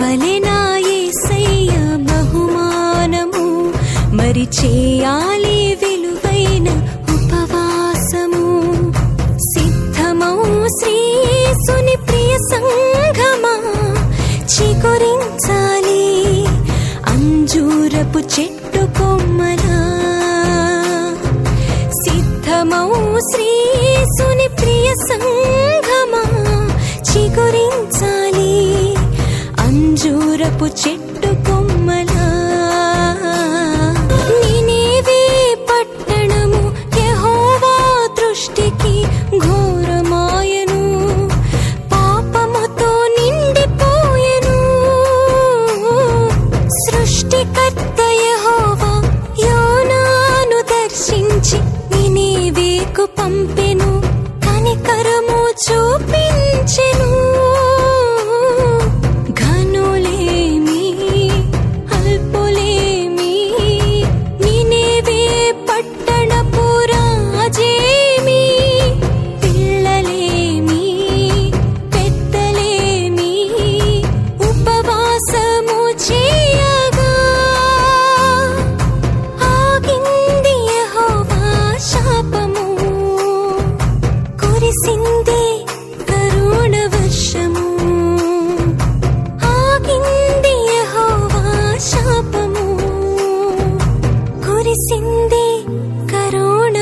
ఇవ్వవలెనా యేసయ్య బహుమానము. మరి చేయాలి విలువైన ఉపవాసము. సిద్ధమౌ శ్రీసుని ప్రియ సంఘమా. చిగురించాలి అంజూరపు చెట్టు కొమ్మలా. సిద్ధమౌ శ్రీసుని ప్రియ సంఘమా ночи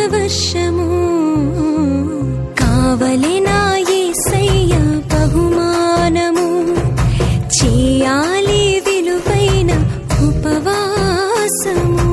వర్షము. కావలి నా ఏసయ్య బహుమానము. చేయాలి విలువైన ఉపవాసము.